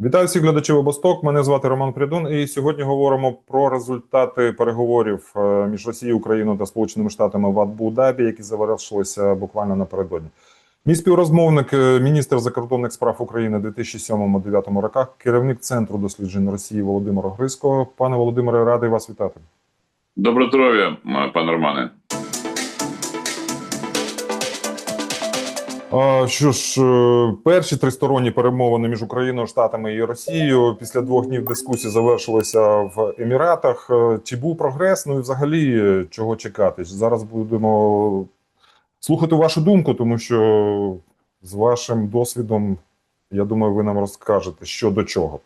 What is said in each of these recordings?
Вітаю всіх глядачів обосток. Мене звати Роман Прядун, і сьогодні говоримо про результати переговорів е, між Росією, Україною та Сполученими Штатами в Абу-Дабі, які завершилися буквально напередодні. Мій співрозмовник, е, міністр закордонних справ України 2007-2009 роках, керівник центру досліджень Росії Володимир Гризько. Пане Володимире, радий вас вітати. Доброго здоров'я, пане Романе. Що ж, е, перші тристоронні перемовини між Україною, Штатами і Росією після двох днів дискусії завершилися в Еміратах. Е, Чи був прогрес? Ну і взагалі е, чого чекати? Зараз будемо слухати вашу думку, тому що з вашим досвідом, я думаю, ви нам розкажете, що до чого.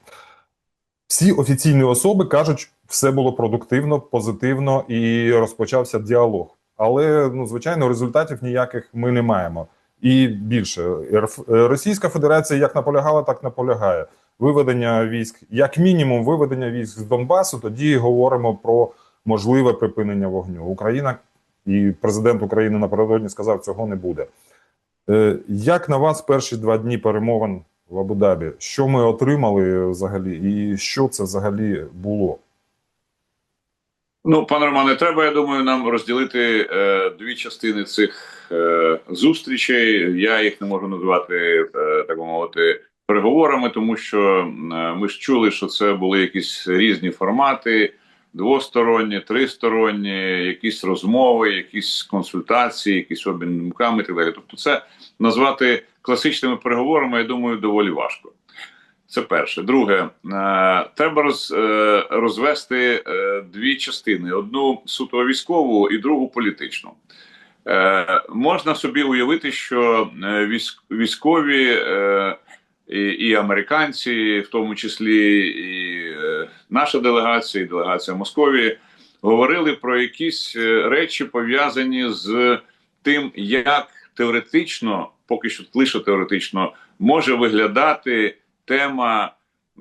Всі офіційні особи кажуть, все було продуктивно, позитивно і розпочався діалог. Але ну, звичайно, результатів ніяких ми не маємо. І більше е, Російська Федерація як наполягала, так наполягає. Виведення військ, як мінімум, виведення військ з Донбасу. Тоді говоримо про можливе припинення вогню. Україна і президент України напередодні сказав, цього не буде. Е, Як на вас перші два дні перемовин в Абу-Дабі? Що ми отримали взагалі, і що це взагалі було? Ну, пане Романе, треба, я думаю, нам розділити е, дві частини цих е, зустрічей. Я їх не можу назвати, е, так мовити, переговорами, тому що е, ми ж чули, що це були якісь різні формати: двосторонні, тристоронні, якісь розмови, якісь консультації, якісь обмін думками і так далі. Тобто, це назвати класичними переговорами, я думаю, доволі важко. Це перше. Друге, е, треба роз, е, розвести е, дві частини: одну суто військову і другу політичну. Можна собі уявити, що військові і, американці, в тому числі і наша делегація, і делегація Московії, говорили про якісь речі пов'язані з тим, як теоретично, поки що лише теоретично, може виглядати тема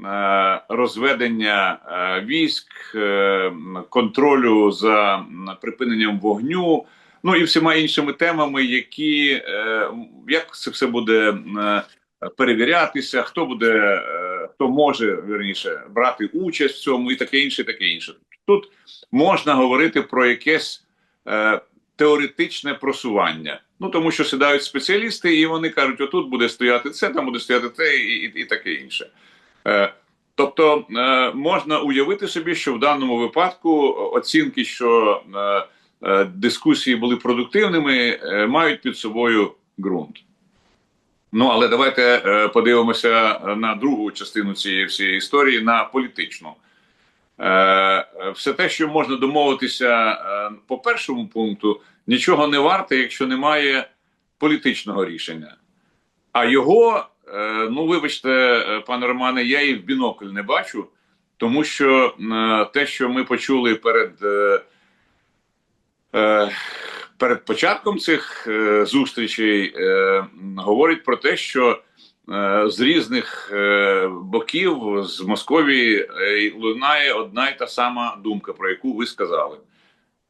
е, розведення е, військ, е, контролю за припиненням вогню, ну і всіма іншими темами, які як це все буде перевірятися, хто буде, хто може верніше брати участь в цьому, і таке інше, таке інше. Тут можна говорити про якесь теоретичне просування. Ну тому що сідають спеціалісти, і вони кажуть: отут буде стояти це, там буде стояти те, і, і, і таке інше. Е, тобто е, можна уявити собі, що в даному випадку оцінки, що е, е, дискусії були продуктивними, е, мають під собою ґрунт. Ну але давайте е, подивимося на другу частину цієї всієї історії на політичну. Е, все те, що можна домовитися е, по першому пункту, нічого не варте, якщо немає політичного рішення. А його, е, ну вибачте, е, пане Романе, я і в бінокль не бачу, тому що е, те, що ми почули перед. Перед початком цих зустрічей говорить про те, що з різних боків з Московії лунає одна й та сама думка, про яку ви сказали.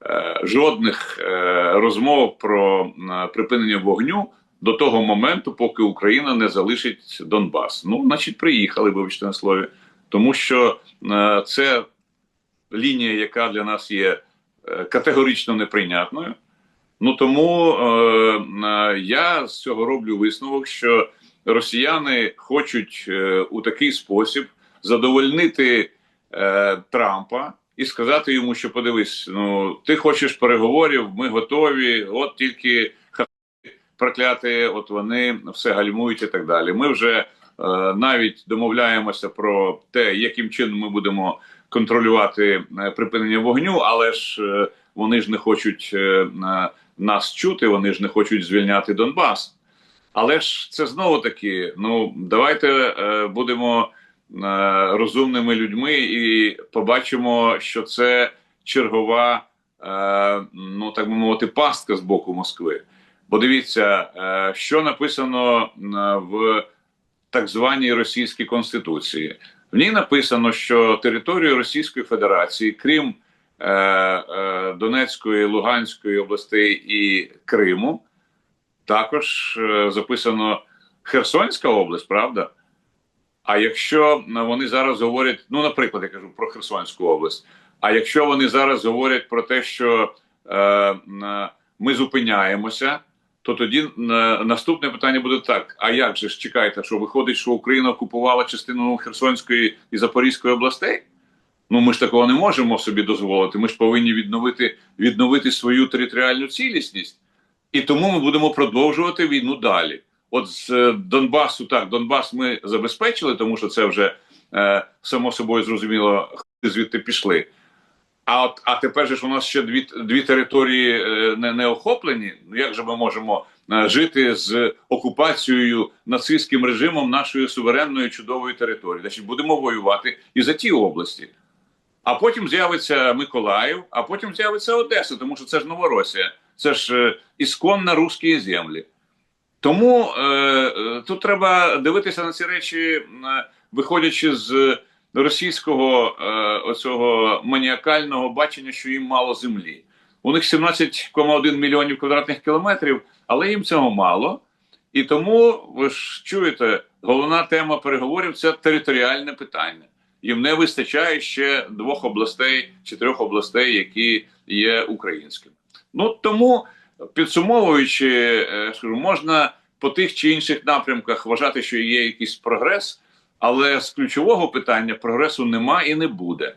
Е, жодних е, розмов про е, припинення вогню до того моменту, поки Україна не залишить Донбас. Ну, значить, приїхали, вибачте на слові, тому що це лінія, яка для нас є категорично неприйнятною. Ну тому е, я з цього роблю висновок, що росіяни хочуть е, у такий спосіб задовольнити е, Трампа і сказати йому, що подивись, ну ти хочеш переговорів, ми готові, от тільки прокляти, от вони все гальмують і так далі. Ми вже е, навіть домовляємося про те, яким чином ми будемо контролювати е, припинення вогню, але ж е, вони ж не хочуть е, нас чути, вони ж не хочуть звільняти Донбас. Але ж це знову таки. Ну давайте е, будемо розумними людьми і побачимо, що це чергова, е, ну так би мовити, пастка з боку Москви. Бо дивіться, е, що написано е, в так званій російській конституції. В ній написано, що територію Російської Федерації, крім е, е, Донецької, Луганської областей і Криму, також е, записано Херсонська область, правда? А якщо вони зараз говорять, ну, наприклад, я кажу про Херсонську область. А якщо вони зараз говорять про те, що е, е, ми зупиняємося, то тоді е, наступне питання буде так: а як же ж чекайте, що виходить, що Україна окупувала частину Херсонської і Запорізької областей? Ну ми ж такого не можемо собі дозволити. Ми ж повинні відновити, відновити свою територіальну цілісність, і тому ми будемо продовжувати війну далі. От з е, Донбасу, так, Донбас ми забезпечили, тому що це вже е, само собою зрозуміло, звідти пішли. А от а тепер же ж у нас ще дві дві території е, не, не охоплені. Ну як же ми можемо е, жити з окупацією нацистським режимом нашої суверенної чудової території? Значить, будемо воювати і за ті області. А потім з'явиться Миколаїв, а потім з'явиться Одеса, тому що це ж Новоросія, це ж е, ісконно русські землі. Тому е, е, тут треба дивитися на ці речі, е, виходячи з російського е, оцього маніакального бачення, що їм мало землі. У них 17,1 мільйонів квадратних кілометрів, але їм цього мало. І тому ви ж чуєте, головна тема переговорів це територіальне питання. Їм не вистачає ще двох областей чи трьох областей, які є українськими. Ну тому підсумовуючи, е, скажу, можна по тих чи інших напрямках вважати, що є якийсь прогрес, але з ключового питання прогресу нема і не буде.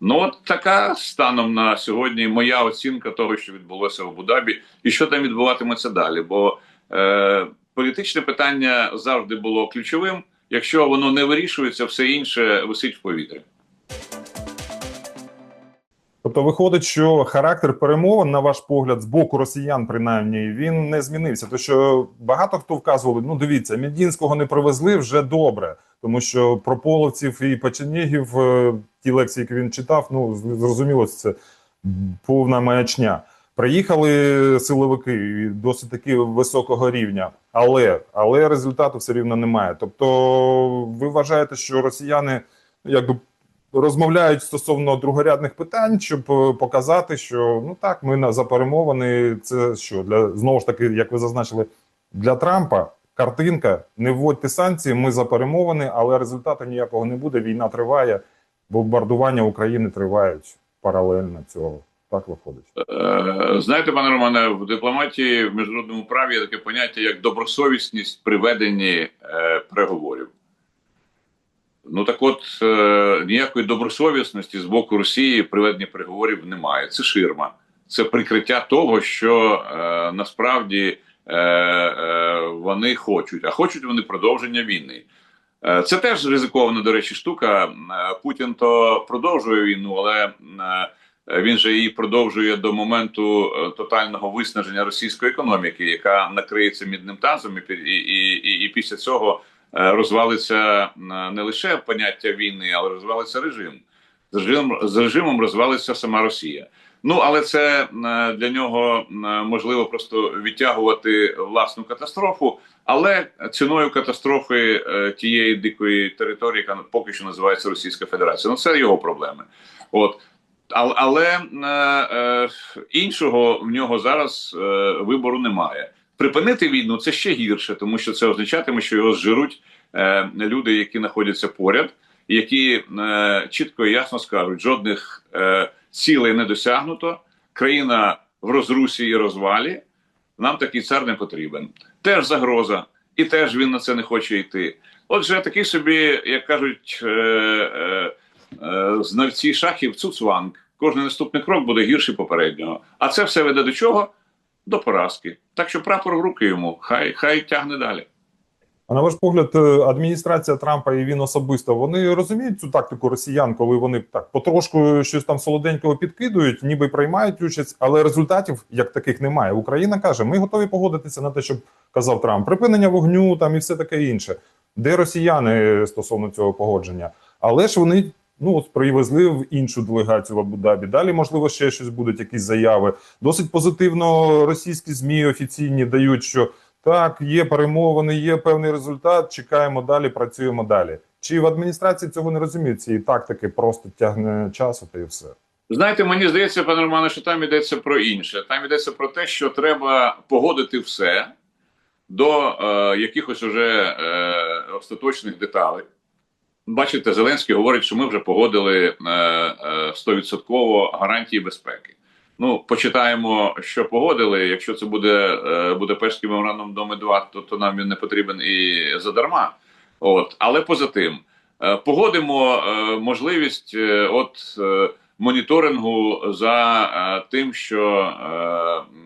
Ну, от така станом на сьогодні моя оцінка того, що відбулося в Абу-Дабі, і що там відбуватиметься далі. Бо е, політичне питання завжди було ключовим. Якщо воно не вирішується, все інше висить в повітрі. Тобто виходить, що характер перемовин, на ваш погляд, з боку росіян, принаймні, він не змінився. То що багато хто вказували, ну дивіться, Медінського не привезли вже добре, тому що про половців і печенєгів е, ті лекції, які він читав, ну зрозуміло, це повна маячня. Приїхали силовики досить таки високого рівня, але але результату все рівно немає. Тобто, ви вважаєте, що росіяни якби розмовляють стосовно другорядних питань, щоб е, показати, що ну так, ми на за перемовини. Це що для знову ж таки, як ви зазначили, для Трампа картинка: не вводьте санкції. Ми за перемовини, але результату ніякого не буде. Війна триває, бомбардування України тривають паралельно цього. Так виходить. Е, Знаєте, пане Романе, в дипломатії в міжнародному праві є таке поняття як добросовісність при веденні е, переговорів. Ну так от е, ніякої добросовісності з боку Росії при веденні переговорів немає. Це ширма, це прикриття того, що е, насправді е, е, вони хочуть, а хочуть вони продовження війни. Е, Це теж ризикована, до речі, штука. Е, Путін то продовжує війну, але він же її продовжує до моменту тотального виснаження російської економіки, яка накриється мідним тазом, і, і, і, і після цього розвалиться е, не лише поняття війни, але розвалиться режим. З режимом, з режимом розвалиться сама Росія. Ну але це е, для нього е, можливо просто відтягувати власну катастрофу, але ціною катастрофи е, тієї дикої території, яка поки що називається Російська Федерація. Ну це його проблеми. От але, але е, е, іншого в нього зараз е, вибору немає. Припинити війну це ще гірше, тому що це означатиме, що його зжируть е, люди, які знаходяться поряд, які е, чітко і ясно скажуть, жодних е, цілей не досягнуто. Країна в розрусі і розвалі. Нам такий цар не потрібен. Теж загроза, і теж він на це не хоче йти. Отже, такий собі, як кажуть. Е, е, Е, знавці шахів цуцванг. Кожний наступний крок буде гірший попереднього. А це все веде до чого? До поразки. Так що прапор в руки йому, хай хай тягне далі. А на ваш погляд, е, адміністрація Трампа і він особисто вони розуміють цю тактику росіян, коли вони так потрошку щось там солоденького підкидують, ніби приймають участь, але результатів як таких немає. Україна каже: ми готові погодитися на те, щоб казав Трамп, припинення вогню там і все таке інше. Де росіяни стосовно цього погодження? Але ж вони ну привезли в іншу делегацію в Абу-Дабі. Далі, можливо, ще щось будуть, якісь заяви. Досить позитивно російські змі офіційні дають, що так, є перемовини, є певний результат. Чекаємо далі, працюємо далі. Чи в адміністрації цього не розуміють? Цієї тактики просто тягне часу та і все. Знаєте, мені здається, пане Романе, що там йдеться про інше. Там йдеться про те, що треба погодити все до е, якихось уже е, остаточних деталей. Бачите, Зеленський говорить, що ми вже погодили е, е, стовідсотково гарантії безпеки. Ну, почитаємо, що погодили. Якщо це буде е, Будапештський меморандум Доми 2, то, то нам він не потрібен і задарма. От, але поза тим, е, погодимо е, можливість е, от е, моніторингу за е, тим, що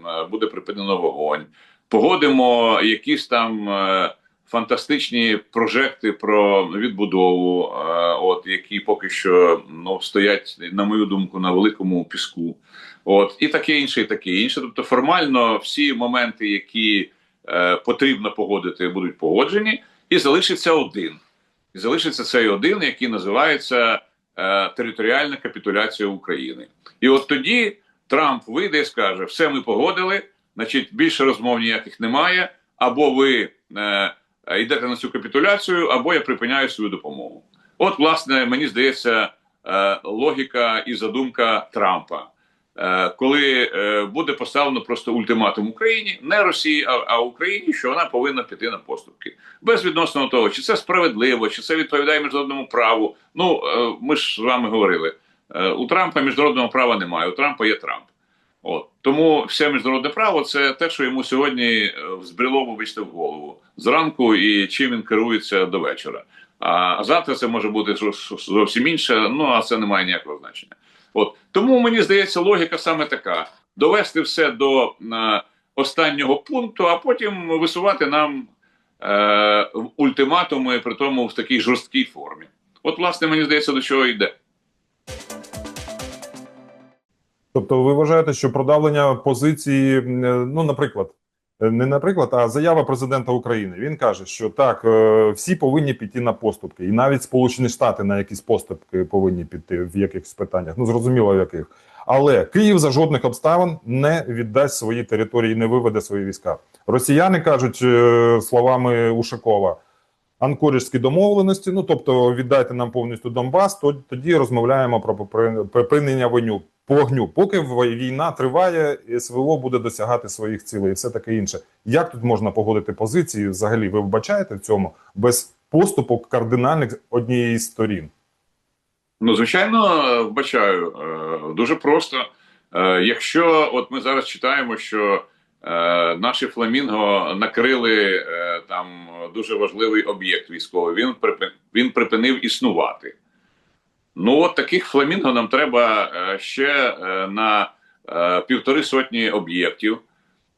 е, буде припинено вогонь. Погодимо якісь там е, фантастичні прожекти про відбудову, е, от які поки що ну стоять, на мою думку, на великому піску. От і таке інше, і таке інше. Тобто, формально всі моменти, які е, потрібно погодити, будуть погоджені, і залишиться один. І залишиться цей один, який називається е, територіальна капітуляція України. І от тоді Трамп вийде і скаже: все ми погодили, значить більше розмов ніяких немає, або ви е, йдете на цю капітуляцію, або я припиняю свою допомогу. От, власне, мені здається, е, логіка і задумка Трампа. Е, коли е, буде поставлено просто ультиматум Україні, не Росії, а, Україні, що вона повинна піти на поступки, безвідносно того, чи це справедливо, чи це відповідає міжнародному праву. Ну е, ми ж з вами говорили: е, у Трампа міжнародного права немає. У Трампа є Трамп. От тому все міжнародне право це те, що йому сьогодні е, взбрело, вибачте, в голову зранку, і чим він керується до вечора. А завтра це може бути зовсім інше. Ну а це не має ніякого значення. От тому мені здається, логіка саме така: довести все до е, останнього пункту, а потім висувати нам е, ультиматуми, при тому в такій жорсткій формі. От, власне, мені здається, до чого йде. Тобто, ви вважаєте, що продавлення позиції, е, ну, наприклад, е, не наприклад, а заява президента України. Він каже, що так, е, всі повинні піти на поступки, і навіть Сполучені Штати на якісь поступки повинні піти в якихось питаннях. Ну зрозуміло, в яких. Але Київ за жодних обставин не віддасть свої території, не виведе свої війська. Росіяни кажуть словами Ушакова. Анкоріжські домовленості, ну тобто віддайте нам повністю Донбас, то тоді розмовляємо про припинення вогню по вогню. Поки війна триває, СВО буде досягати своїх цілей і все таке інше. Як тут можна погодити позиції? Взагалі, ви вбачаєте в цьому без поступок кардинальних однієї з сторін? Ну, звичайно, вбачаю Е, дуже просто. Е, Якщо от ми зараз читаємо, що е, наші фламінго накрили там дуже важливий об'єкт військовий, він припинив існувати. Ну, от таких фламінго нам треба е, ще е, на е, півтори сотні об'єктів,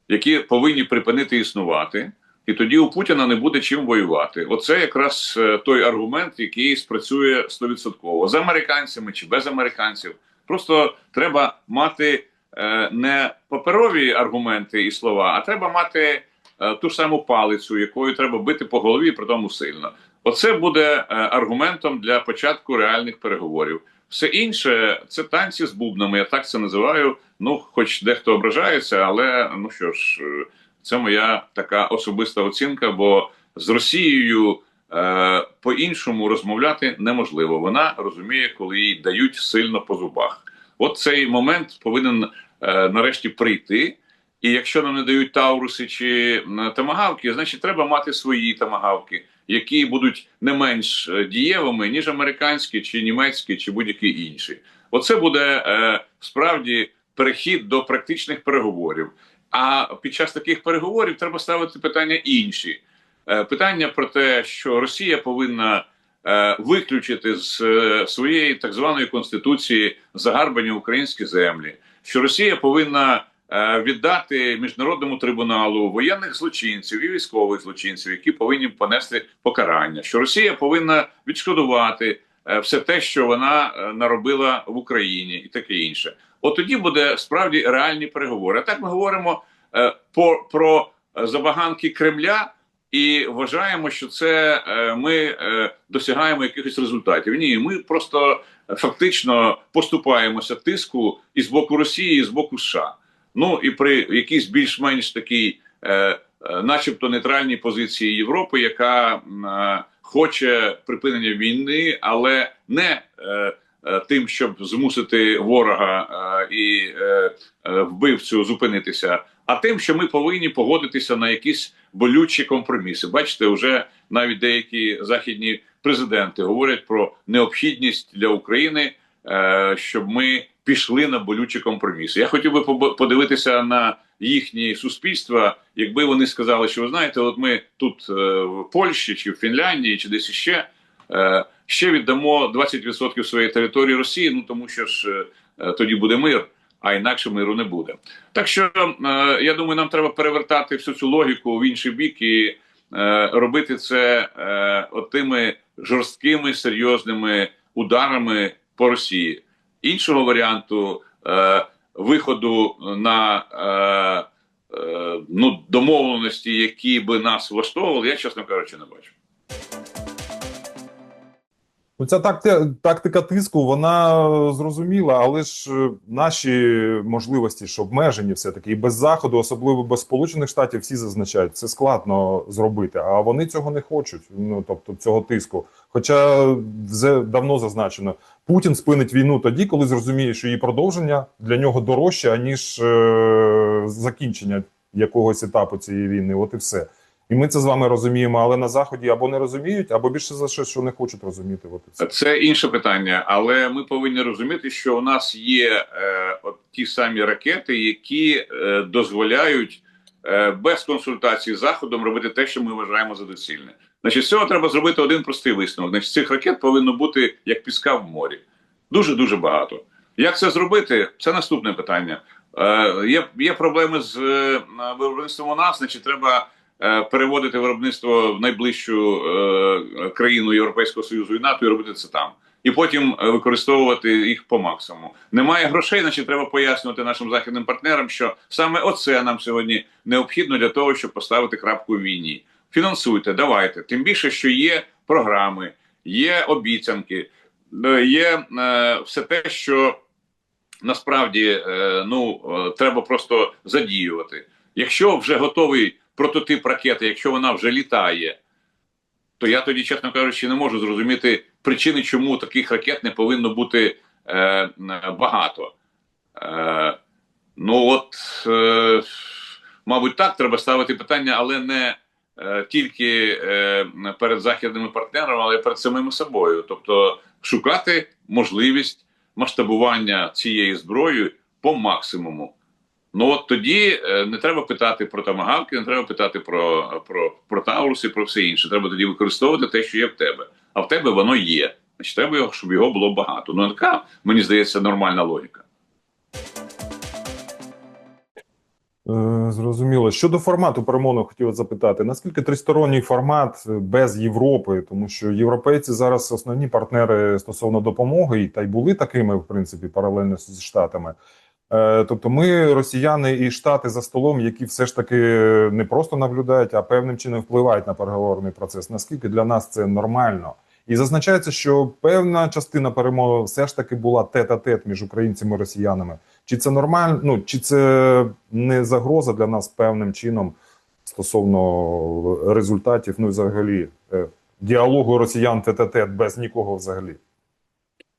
які повинні припинити існувати. І тоді у Путіна не буде чим воювати. Оце якраз той аргумент, який спрацює стовідсотково з американцями чи без американців. Просто треба мати не паперові аргументи і слова, а треба мати ту ж саму палицю, якою треба бити по голові, при тому сильно. Оце буде е, аргументом для початку реальних переговорів. Все інше це танці з бубнами. Я так це називаю. Ну, хоч дехто ображається, але ну що ж. е, це моя така особиста оцінка, бо з Росією е, по-іншому розмовляти неможливо. Вона розуміє, коли їй дають сильно по зубах. От цей момент повинен е, нарешті прийти. І якщо нам не дають тауруси чи тамагавки, значить треба мати свої тамагавки, які будуть не менш е, дієвими, ніж американські, чи німецькі, чи будь-які інші. Оце буде е, справді перехід до практичних переговорів. А під час таких переговорів треба ставити питання інші. Е, Питання про те, що Росія повинна е, виключити з е, своєї так званої конституції загарбані українські землі, що Росія повинна віддати міжнародному трибуналу воєнних злочинців і військових злочинців, які повинні понести покарання, що Росія повинна відшкодувати е, все те, що вона е, наробила в Україні, і таке інше. От тоді буде справді реальні переговори. А так ми говоримо е, по, про забаганки Кремля і вважаємо, що це е, ми е, досягаємо якихось результатів. Ні, ми просто е, фактично поступаємося тиску і з боку Росії, і з боку США. Ну і при якійсь більш-менш такій, е, е, начебто, нейтральній позиції Європи, яка е, хоче припинення війни, але не е, е, тим, щоб змусити ворога е, і е, е, вбивцю зупинитися, а тим, що ми повинні погодитися на якісь болючі компроміси. Бачите, вже навіть деякі західні президенти говорять про необхідність для України, е, щоб ми пішли на болючі компроміси. Я хотів би подивитися на їхні суспільства, якби вони сказали, що ви знаєте, от ми тут е, в Польщі чи в Фінляндії, чи десь іще. е, Ще віддамо 20% своєї території Росії, ну тому що ж е, тоді буде мир, а інакше миру не буде. Так що я думаю, нам треба перевертати всю цю логіку в інший бік і робити це отими жорсткими серйозними ударами по Росії. Іншого варіанту е, виходу на е, е, ну, домовленості, які би нас влаштовували, я чесно кажучи, не бачу. Ця тактика тиску, вона зрозуміла, але ж е, наші можливості ж обмежені все-таки. І без заходу, особливо без Сполучених Штатів, всі зазначають, це складно зробити, а вони цього не хочуть. Ну тобто цього тиску. Хоча вже давно зазначено, Путін спинить війну тоді, коли зрозуміє, що її продовження для нього дорожче, аніж е, закінчення якогось етапу цієї війни. От і все. І ми це з вами розуміємо, але на заході або не розуміють, або більше за що, що не хочуть розуміти. От все. Це інше питання, але ми повинні розуміти, що у нас є е, от ті самі ракети, які е, дозволяють е, без консультації з заходом робити те, що ми вважаємо за доцільне. Значить, з цього треба зробити один простий висновок. Значить, цих ракет повинно бути як піска в морі. Дуже дуже багато. Як це зробити? Це наступне питання. Е, є, є проблеми з е, виробництвом у нас, значить, треба е, переводити виробництво в найближчу е, країну Європейського Союзу і НАТО і робити це там. І потім е, використовувати їх по максимуму. Немає грошей, значить треба пояснювати нашим західним партнерам, що саме оце нам сьогодні необхідно для того, щоб поставити крапку війні. Фінансуйте, давайте. Тим більше, що є програми, є обіцянки, е, є е, все те, що насправді е, ну е, треба просто задіювати. Якщо вже готовий прототип ракети, якщо вона вже літає, то я тоді, чесно кажучи, не можу зрозуміти причини, чому таких ракет не повинно бути е, багато. Е, ну от, е, мабуть, так треба ставити питання, але не тільки е, перед західними партнерами, але перед самими собою. Тобто шукати можливість масштабування цієї зброї по максимуму. Ну от тоді е, не треба питати про тамагавки, не треба питати про, про, про Тауруси, про все інше. Треба тоді використовувати те, що є в тебе. А в тебе воно є. Значить, треба, щоб його було багато. Ну така, мені здається, нормальна логіка. Е, Зрозуміло. Щодо формату перемовин, хотів запитати, наскільки тристоронній формат без Європи, тому що європейці зараз основні партнери стосовно допомоги, і та й були такими, в принципі, паралельно з Штатами. Е, Тобто, ми, росіяни і Штати за столом, які все ж таки не просто наблюдають, а певним чином впливають на переговорний процес. Наскільки для нас це нормально? І зазначається, що певна частина перемови все ж таки була тет-а-тет між українцями і росіянами. Чи це нормально? Ну чи це не загроза для нас певним чином стосовно результатів? Ну і взагалі е, діалогу росіян тет-а-тет без нікого взагалі?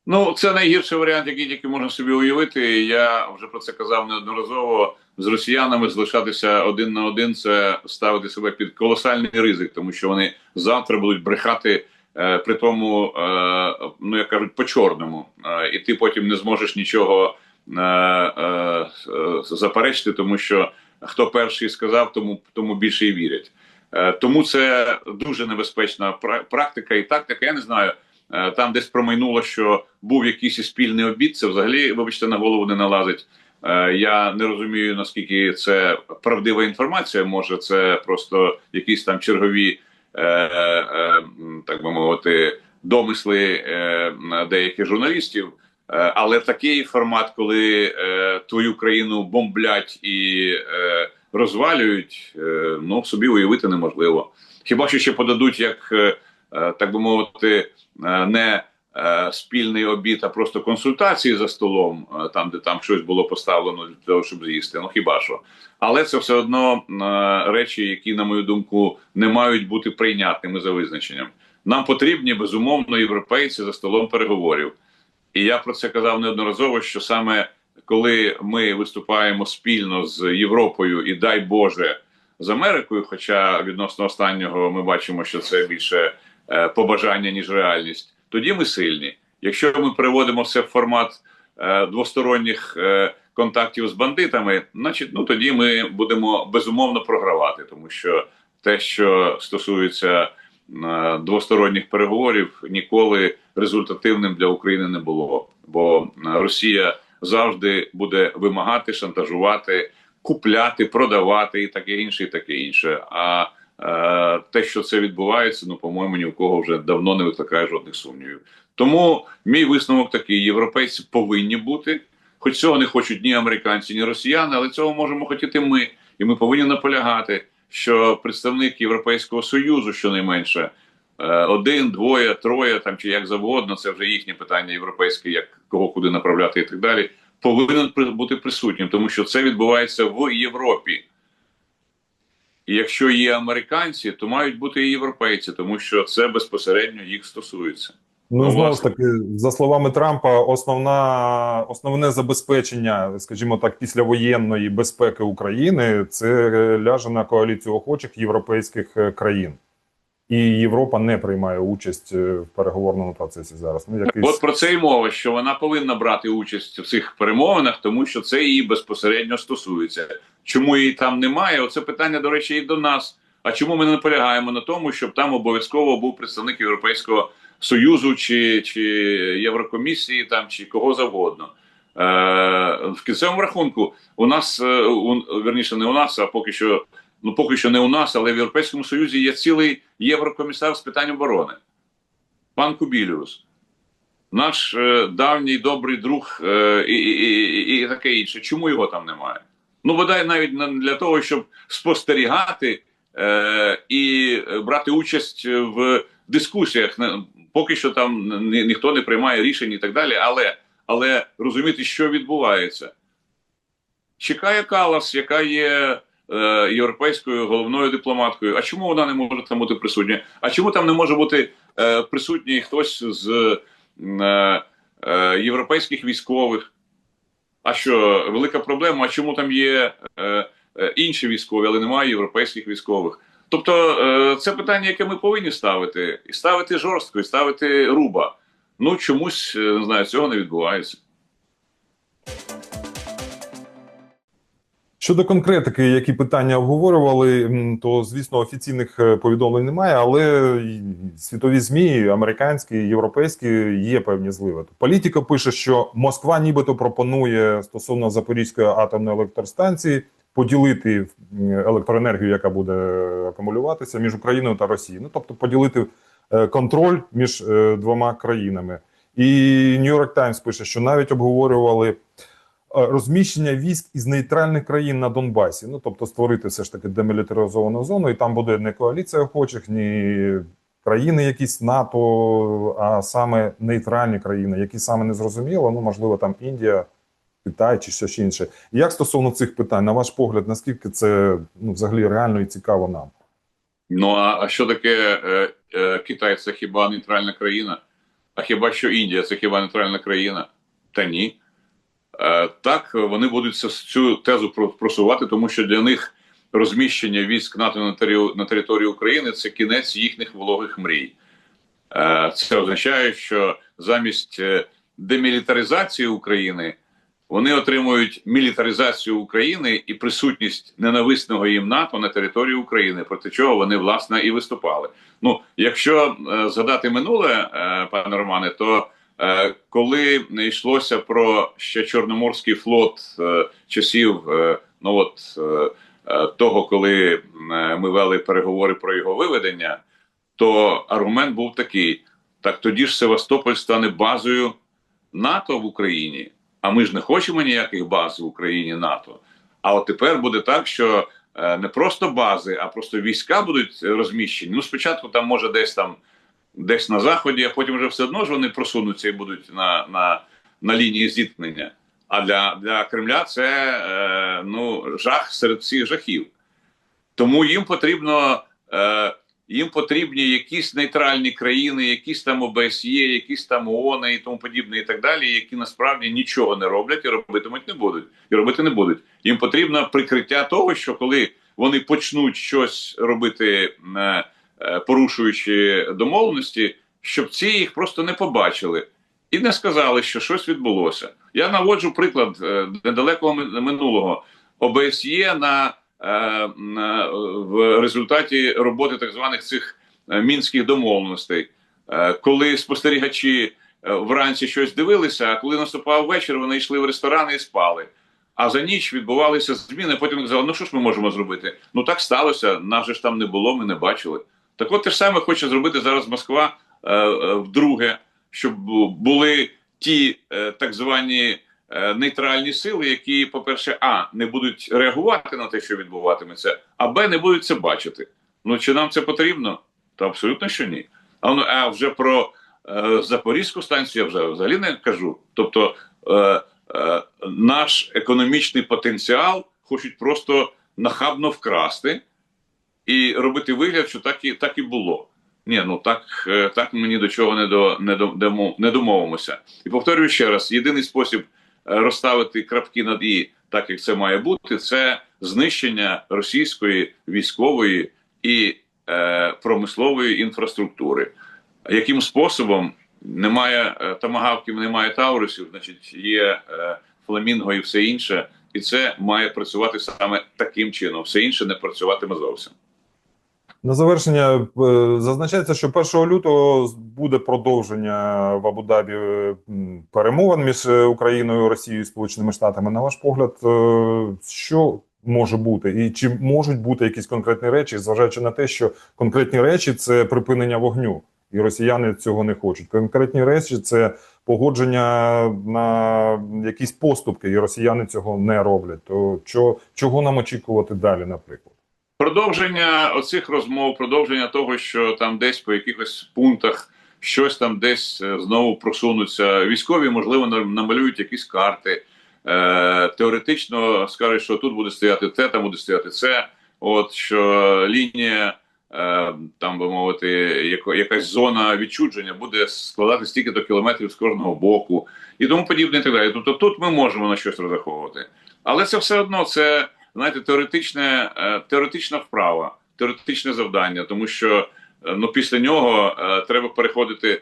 Ну, це найгірший варіант, який тільки можна собі уявити. Я вже про це казав неодноразово. З росіянами залишатися один на один це ставити себе під колосальний ризик, тому що вони завтра будуть брехати. е, При тому, е, ну як кажуть, по чорному, Е, і ти потім не зможеш нічого е, е, е, заперечити, тому що хто перший сказав, тому тому більше і вірять. Е, Тому це дуже небезпечна практика і тактика. Я не знаю. Е, Там десь промайнуло, що був якийсь спільний обід. Це взагалі, вибачте, на голову не налазить. Е, Я не розумію наскільки це правдива інформація. Може, це просто якісь там чергові, е, е, так би мовити, домисли е, деяких журналістів. Е, Але такий формат, коли е, твою країну бомблять і е, розвалюють, ну собі уявити неможливо. Хіба що ще подадуть як, так би мовити, не спільний обід, а просто консультації за столом, там, де там щось було поставлено для того, щоб з'їсти. Ну хіба що. Але це все одно речі, які, на мою думку, не мають бути прийнятними за визначенням. Нам потрібні безумовно європейці за столом переговорів. І я про це казав неодноразово, що саме коли ми виступаємо спільно з Європою і дай Боже з Америкою, хоча відносно останнього ми бачимо, що це більше е, побажання, ніж реальність, тоді ми сильні. Якщо ми переводимо все в формат е, двосторонніх е, контактів з бандитами, значить, ну тоді ми будемо безумовно програвати, тому що те, що стосується е, двосторонніх переговорів, ніколи результативним для України не було. Бо е, Росія завжди буде вимагати, шантажувати, купляти, продавати і таке інше, і таке інше. А е, те, що це відбувається, ну по-моєму, ні в кого вже давно не викликає жодних сумнівів. Тому мій висновок такий: європейці повинні бути, хоч цього не хочуть ні американці, ні росіяни, але цього можемо хотіти ми, і ми повинні наполягати, що представник Європейського союзу, щонайменше, один, двоє, троє там чи як завгодно, це вже їхнє питання європейське, як кого куди направляти і так далі. Повинен бути присутнім, тому що це відбувається в Європі. І якщо є американці, то мають бути і європейці, тому що це безпосередньо їх стосується. Ну, Ну, знову ж таки, за словами Трампа, основна основне забезпечення, скажімо так, післявоєнної безпеки України це е, ляже на коаліцію охочих європейських е, країн, і Європа не приймає участь е, в переговорному процесі зараз. Ну якийсь От про це й мова, що вона повинна брати участь в цих перемовинах, тому що це її безпосередньо стосується. Чому її там немає? Оце питання, до речі, і до нас. А чому ми не наполягаємо на тому, щоб там обов'язково був представник Європейського Союзу чи, чи Єврокомісії, там чи кого завгодно? Е, в кінцевому рахунку у нас е, у, верніше не у нас, а поки що ну поки що не у нас, але в Європейському Союзі є цілий єврокомісар з питань оборони, пан Кубіліус наш е, давній добрий друг е, і, і, і, таке інше. Чому його там немає? Ну, бодай навіть для того, щоб спостерігати е, і брати участь в дискусіях. Поки що там ні, ніхто не приймає рішень і так далі, але, але розуміти, що відбувається. Чекає Калас, яка є е, європейською головною дипломаткою. А чому вона не може там бути присутня? А чому там не може бути е, присутній хтось з е, європейських військових? А що, велика проблема? А чому там є інші військові, але немає європейських військових? Тобто це питання, яке ми повинні ставити, і ставити жорстко, і ставити руба. Ну чомусь не знаю, цього не відбувається. Щодо конкретики, які питання обговорювали, то звісно офіційних е, повідомлень немає, але світові змі, американські, європейські, є певні зливи. Політика пише, що Москва нібито пропонує стосовно Запорізької атомної електростанції поділити електроенергію, яка буде акумулюватися між Україною та Росією. Ну тобто поділити е, контроль між е, двома країнами. І York Times пише, що навіть обговорювали розміщення військ із нейтральних країн на Донбасі. Ну тобто створити все ж таки демілітаризовану зону, і там буде не коаліція охочих, ні країни, якісь НАТО, а саме нейтральні країни, які саме не зрозуміло. Ну можливо, там Індія, Китай чи щось інше. Як стосовно цих питань, на ваш погляд, наскільки це ну взагалі реально і цікаво нам? Ну а що таке е, е, Китай? Це хіба нейтральна країна? А хіба що Індія це хіба нейтральна країна? Та ні. Е, так, вони будуть цю тезу просувати, тому що для них розміщення військ НАТО на території, на території України це кінець їхніх вологих мрій. Е, це означає, що замість е, демілітаризації України вони отримують мілітаризацію України і присутність ненависного їм НАТО на території України, проти чого вони власне і виступали. Ну, якщо згадати минуле, пане Романе, то коли йшлося про ще Чорноморський флот е, часів, е, ну от е, е, того, коли е, ми вели переговори про його виведення, то аргумент був такий: так тоді ж Севастополь стане базою НАТО в Україні. А ми ж не хочемо ніяких баз в Україні НАТО. А от тепер буде так, що е, не просто бази, а просто війська будуть розміщені. Ну, спочатку там може десь там десь на заході, а потім вже все одно ж вони просунуться і будуть на, на, на лінії зіткнення. А для, для Кремля це е, ну, жах серед всіх жахів. Тому їм потрібно. Е, їм потрібні якісь нейтральні країни, якісь там ОБСЄ, якісь там ООН і тому подібне, і так далі, які насправді нічого не роблять і робитимуть не будуть, і робити не будуть. Їм потрібно прикриття того, що коли вони почнуть щось робити е, порушуючи домовленості, щоб ці їх просто не побачили і не сказали, що щось відбулося. Я наводжу приклад е, недалекого минулого ОБСЄ на, е, на в результаті роботи так званих цих е, мінських домовленостей, Е, коли спостерігачі е, вранці щось дивилися, а коли наступав вечір, вони йшли в ресторани і спали. А за ніч відбувалися зміни. Потім казали, ну що ж ми можемо зробити? Ну так сталося, нас же ж там не було, ми не бачили. Так от те ж саме хоче зробити зараз Москва е, е, вдруге, щоб були ті е, так звані нейтральні сили, які, по-перше, а не будуть реагувати на те, що відбуватиметься, а б не будуть це бачити. Ну чи нам це потрібно? Та абсолютно що ні. А, ну, а вже про е, Запорізьку станцію я вже взагалі не кажу. Тобто е, е, наш економічний потенціал хочуть просто нахабно вкрасти і робити вигляд, що так і так і було. Ні, ну так, е, так ми ні до чого не до не до не домовимося. І повторюю ще раз: єдиний спосіб е, розставити крапки над і, так як це має бути, це знищення російської військової і е, промислової інфраструктури. Яким способом немає е, тамагавків, немає таурусів, значить є е, фламінго і все інше, і це має працювати саме таким чином. Все інше не працюватиме зовсім. На завершення е, зазначається, що 1 лютого буде продовження в Абу-Дабі е, перемовин між е, Україною, Росією і Сполученими Штатами. На ваш погляд, що може бути, і чи можуть бути якісь конкретні речі, зважаючи на те, що конкретні речі це припинення вогню, і росіяни цього не хочуть. Конкретні речі це погодження на якісь поступки, і росіяни цього не роблять. То чого нам очікувати далі, наприклад? Продовження оцих розмов, продовження того, що там десь по якихось пунктах щось там десь е, знову просунуться. Військові, можливо, нам- намалюють якісь карти. Е, теоретично скажуть, що тут буде стояти те, там буде стояти це. От що лінія, е, там би мовити, яко, якась зона відчудження буде складати стільки до кілометрів з кожного боку і тому подібне, і так далі. Тобто тут ми можемо на щось розраховувати. Але це все одно це знаєте, теоретичне, е, теоретична вправа, теоретичне завдання, тому що е, ну, після нього е, треба переходити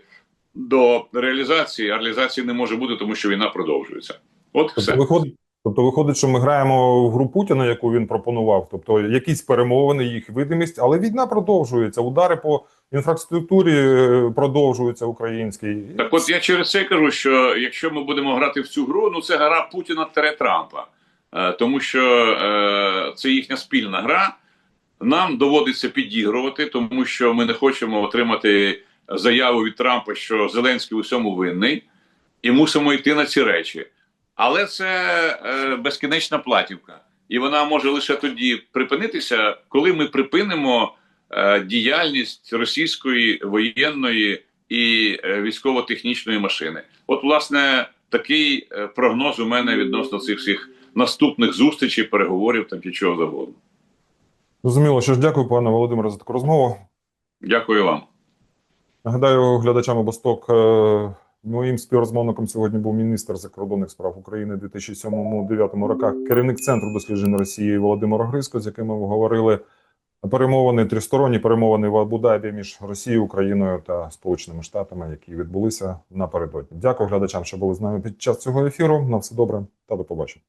до реалізації. А реалізації не може бути, тому що війна продовжується. От Тобто все. виходить, тобто виходить, що ми граємо в гру Путіна, яку він пропонував. Тобто якісь перемовини, їх видимість, але війна продовжується. Удари по інфраструктурі продовжуються українській. Так, от я через це кажу, що якщо ми будемо грати в цю гру, ну це гра Путіна Трампа, тому що е, це їхня спільна гра. Нам доводиться підігрувати, тому що ми не хочемо отримати заяву від Трампа, що Зеленський у всьому винний, і мусимо йти на ці речі. Але це е, безкінечна платівка, і вона може лише тоді припинитися, коли ми припинимо е, діяльність російської воєнної і е, військово-технічної машини. От, власне, такий е, прогноз у мене відносно цих всіх наступних зустрічей, переговорів там чи чого завгодно. Зрозуміло, що ж дякую, пане Володимире, за таку розмову. Дякую вам. Нагадаю глядачам обосток. е, Моїм співрозмовником сьогодні був міністр закордонних справ України у 2007-2009 роках, керівник центру досліджень Росії Володимир Гриско, з яким ми говорили перемовини, тристоронні перемовини в Абу-Дабі між Росією, Україною та Сполученими Штатами, які відбулися напередодні. Дякую глядачам, що були з нами під час цього ефіру. На все добре та до побачення.